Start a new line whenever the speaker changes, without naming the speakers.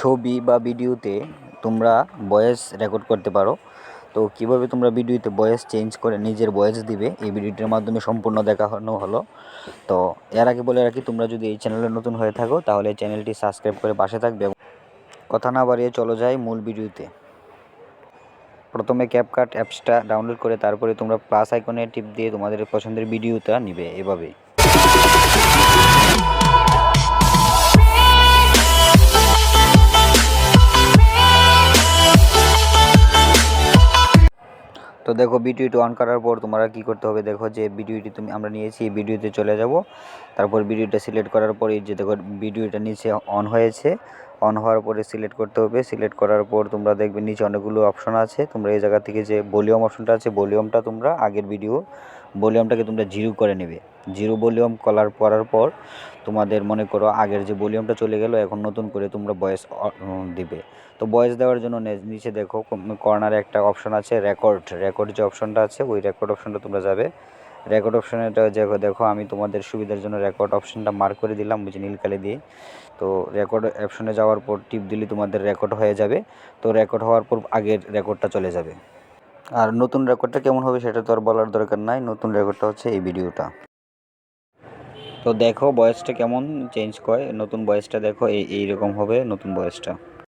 ছবি বা ভিডিওতে তোমরা ভয়েস রেকর্ড করতে পারো। তো কীভাবে তোমরা ভিডিওতে ভয়েস চেঞ্জ করে নিজের ভয়েস দিবে, এই ভিডিওটির মাধ্যমে সম্পূর্ণ দেখানো হলো। তো এর আগে বলে রাখি, তোমরা যদি এই চ্যানেলে নতুন হয়ে থাকো, তাহলে চ্যানেলটি সাবস্ক্রাইব করে পাশে থাকবে কথা না বাড়িয়ে চলো যাই মূল ভিডিওতে। প্রথমে ক্যাপকাট অ্যাপসটা ডাউনলোড করে তারপরে তোমরা প্লাস আইকনে টিপ দিয়ে তোমাদের পছন্দের ভিডিওটা নিবে এভাবে তো দেখো ভিডিওটি অন করার পর তোমরা কি করতে হবে? দেখো যে ভিডিওটি তুমি, আমরা নিয়েছি, এই ভিডিওতে চলে যাব। তারপর ভিডিওটা সিলেক্ট করার পর এই যে দেখো ভিডিওটা নিচে অন হয়েছে। অন হওয়ার পরে সিলেক্ট করতে হবে। সিলেক্ট করার পর তোমরা দেখবে নিচে অনেকগুলো অপশন আছে। তোমরা এই জায়গা থেকে যে ভলিউম অপশনটা আছে ভলিউমটা তোমরা আগের ভিডিও ভলিউমটাকে তোমরা জিরো করে নেবে। জিরো ভলিউম করার করার পর তোমাদের মনে করো আগের যে ভলিউমটা চলে গেল, এখন নতুন করে তোমরা ভয়েস দিবে। তো ভয়েস দেওয়ার জন্য নিচে দেখো কর্নারে একটা অপশন আছে, রেকর্ড। রেকর্ড যে অপশনটা আছে, ওই রেকর্ড অপশনটা তোমরা যাবে। রেকর্ড অপশনটা দেখো দেখো, আমি তোমাদের সুবিধার জন্য রেকর্ড অপশনটা মার্ক করে দিলাম বুঝি নীল কালি দিয়ে। তো রেকর্ড অপশনে যাওয়ার পর টিপ দিলে তোমাদের রেকর্ড হয়ে যাবে। তো রেকর্ড হওয়ার পর আগের রেকর্ডটা চলে যাবে। আর নতুন রেকর্ডটা কেমন হবে সেটা তো আর বলার দরকার নাই, নতুন রেকর্ডটা হচ্ছে এই ভিডিওটা। তো দেখো বয়সটা কেমন চেঞ্জ করে? নতুন বয়সটা দেখো এই এইরকম হবে নতুন বয়েসটা।